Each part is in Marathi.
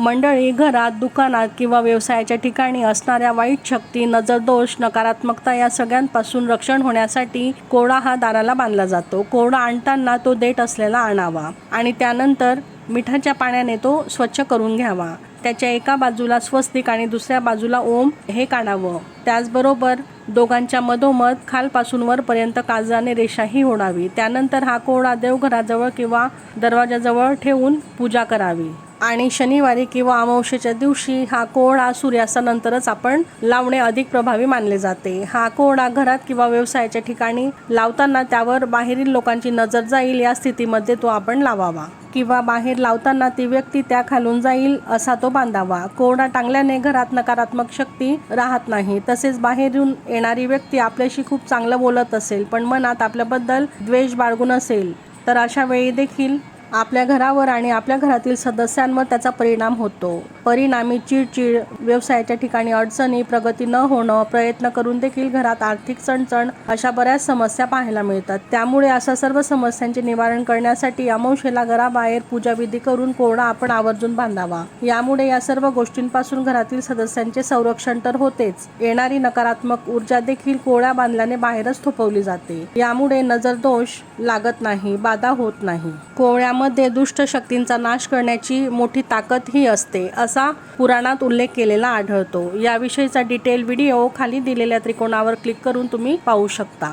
मंडळी घरात दुकानात किंवा व्यवसायाच्या ठिकाणी असणाऱ्या वाईट शक्ती नजरदोष नकारात्मकता या सगळ्यांपासून रक्षण होण्यासाठी कोळा हा दाराला बांधला जातो. कोळा आणताना तो देठ असलेला आणावा आणि त्यानंतर मिठाच्या पाण्याने तो स्वच्छ करून घ्यावा. त्याच्या एका बाजूला स्वस्तिक आणि दुसऱ्या बाजूला ओम हे काढावं. त्याचबरोबर दोघांच्या मधोमध खालपासून वरपर्यंत काजाने रेषाही ओढावी. त्यानंतर हा कोळा देवघराजवळ किंवा दरवाजाजवळ ठेवून पूजा करावी. आणि शनिवारी किंवा अमावस्येच्या दिवशी हा कोळा सूर्यास्तानंतरच आपण लावणे अधिक प्रभावी मानले जाते. हा कोळा घरात किंवा व्यवसायाच्या ठिकाणी लावताना त्यावर बाहेरील लोकांची नजर जाईल या स्थितीमध्ये तो आपण लावावा. किंवा बाहेर लावताना ती व्यक्ती त्या खालून जाईल असा तो बांधावा. कोरडा टांगल्याने घरात नकारात्मक शक्ती राहत नाही. तसेच बाहेरून येणार व्यक्ती आपल्याशी खूप चांगलं बोलत असेल पण मनात आपल्याबद्दल द्वेष बाळगून असेल तर अशा वेळी देखील आपल्या घरावर आणि आपल्या घरातील सदस्यांवर त्याचा परिणाम होतो. परिणामी चिडचिड व्यवसायाच्या ठिकाणी अडचणी प्रगती न होणं प्रयत्न करून देखील घरात आर्थिक चणचण अशा बऱ्याच समस्या पाहायला मिळतात. त्यामुळे अशा सर्व समस्यांचे निवारण करण्यासाठी अमावशेला घराबाहेर पूजाविधी करून कोरडा आपण आवर्जून बांधावा. यामुळे या सर्व गोष्टींपासून घरातील सदस्यांचे संरक्षण तर होतेच. येणारी नकारात्मक ऊर्जा देखील कोळ्या बांधल्याने बाहेरच थोपवली जाते. यामुळे नजरदोष लागत नाही बाधा होत नाही. कोवळ्या कोवळ्यामध्ये दुष्ट शक्तींचा नाश करण्याची मोठी ताकद ही असते असा पुराणात उल्लेख केलेला आढळतो. याविषयीचा डिटेल व्हिडिओ खाली दिलेल्या त्रिकोणावर क्लिक करून तुम्ही पाहू शकता.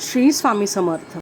श्री स्वामी समर्थ.